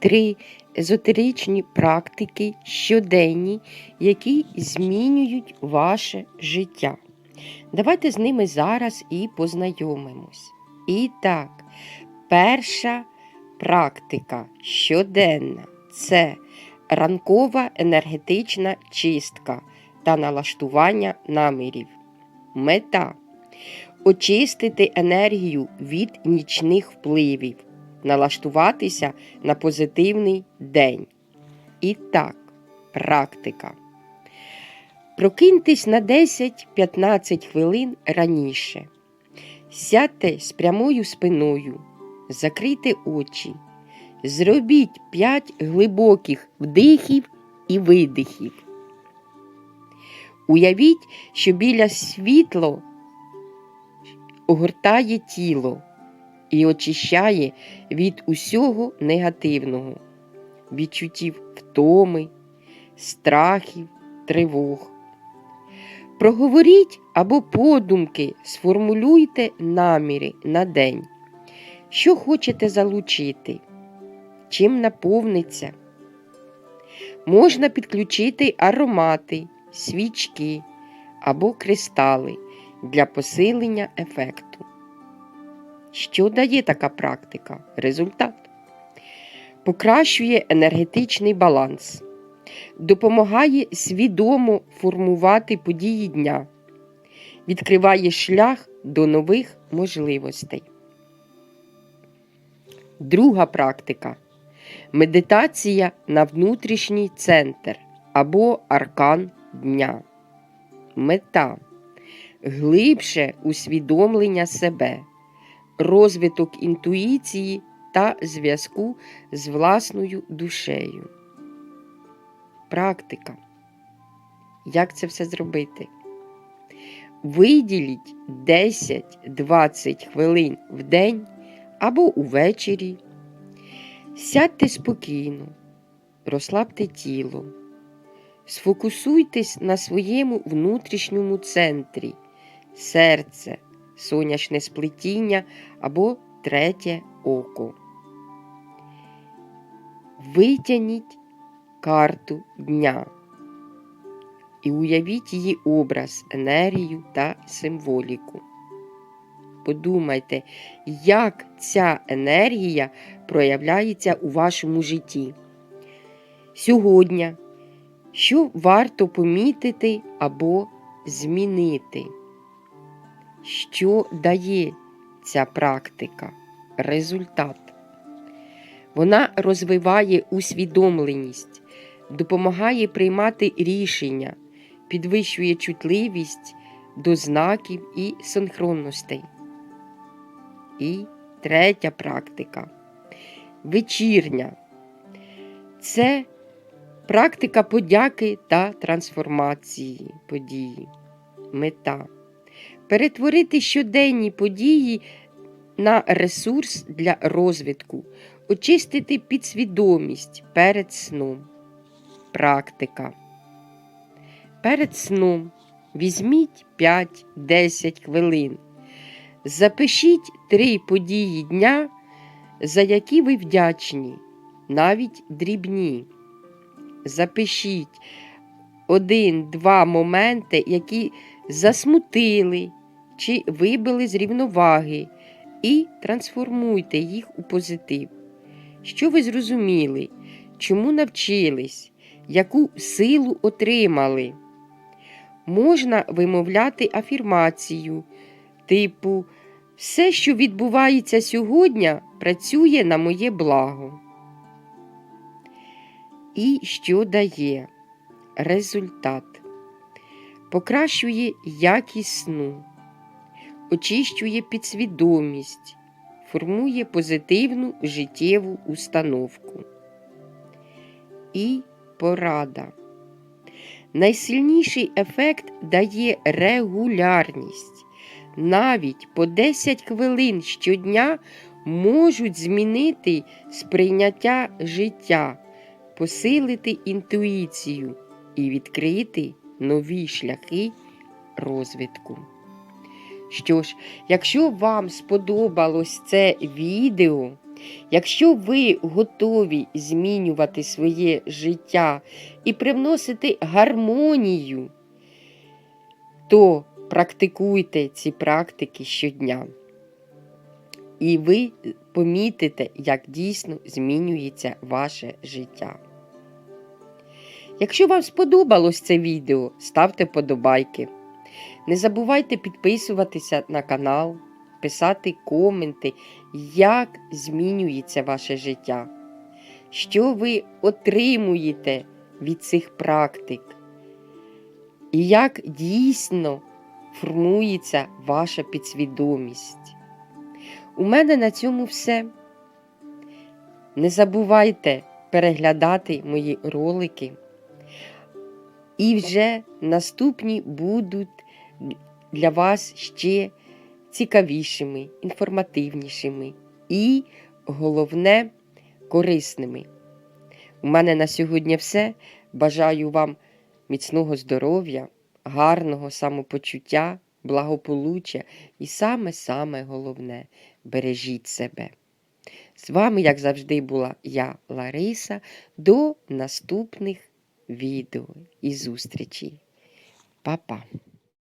три езотеричні практики щоденні, які змінюють ваше життя. Давайте з ними зараз і познайомимось. І так, перша практика щоденна це ранкова енергетична чистка та налаштування намірів. Мета очистити енергію від нічних впливів, налаштуватися на позитивний день. І так, практика. Прокиньтесь на 10-15 хвилин раніше. Сядьте з прямою спиною, закрийте очі. Зробіть 5 глибоких вдихів і видихів. Уявіть, що біля світло огортає тіло і очищає від усього негативного, відчуттів втоми, страхів, тривог. Проговоріть або подумки сформулюйте наміри на день, що хочете залучити, чим наповниться. Можна підключити аромати, свічки або кристали для посилення ефекту. Що дає така практика? Результат. Покращує енергетичний баланс, допомагає свідомо формувати події дня, відкриває шлях до нових можливостей. Друга практика медитація на внутрішній центр або аркан дня. Мета глибше усвідомлення себе, розвиток інтуїції та зв'язку з власною душею. Практика. Як це все зробити? Виділіть 10-20 хвилин в день або увечері. Сядьте спокійно, розслабте тіло, сфокусуйтесь на своєму внутрішньому центрі, серце, сонячне сплетіння або третє око. Витягніть карту дня і уявіть її образ, енергію та символіку. Подумайте, як ця енергія проявляється у вашому житті. Сьогодні, що варто помітити або змінити? Що дає ця практика? Результат. Вона розвиває усвідомленість, допомагає приймати рішення, підвищує чутливість до знаків і синхронностей. І третя практика вечірня. Це практика подяки та трансформації події. Мета. Перетворити щоденні події на ресурс для розвитку, очистити підсвідомість перед сном. Практика. Перед сном візьміть 5-10 хвилин. Запишіть три події дня, за які ви вдячні, навіть дрібні. Запишіть один-два моменти, які засмутили чи вибили з рівноваги, і трансформуйте їх у позитив. Що ви зрозуміли, чому навчились, яку силу отримали? Можна вимовляти афірмацію, типу, все, що відбувається сьогодні, працює на моє благо. І що дає результат? Покращує якість сну, очищує підсвідомість, формує позитивну життєву установку. І порада. Найсильніший ефект дає регулярність. Навіть по 10 хвилин щодня можуть змінити сприйняття життя, посилити інтуїцію і відкрити нові шляхи розвитку. Що ж, якщо вам сподобалось це відео, Якщо ви готові змінювати своє життя і привносити гармонію, то практикуйте ці практики щодня. І ви помітите, як дійсно змінюється ваше життя. Якщо вам сподобалось це відео, ставте подобайки. Не забувайте підписуватися на канал, писати коменти, як змінюється ваше життя, що ви отримуєте від цих практик, і як дійсно формується ваша підсвідомість. У мене на цьому все. Не забувайте переглядати мої ролики. І вже наступні будуть для вас ще цікавішими, інформативнішими і, головне, корисними. У мене на сьогодні все. Бажаю вам міцного здоров'я, гарного самопочуття, благополуччя і саме-саме головне бережіть себе. З вами, як завжди, була я, Лариса. До наступних відео і зустрічі. Па-па!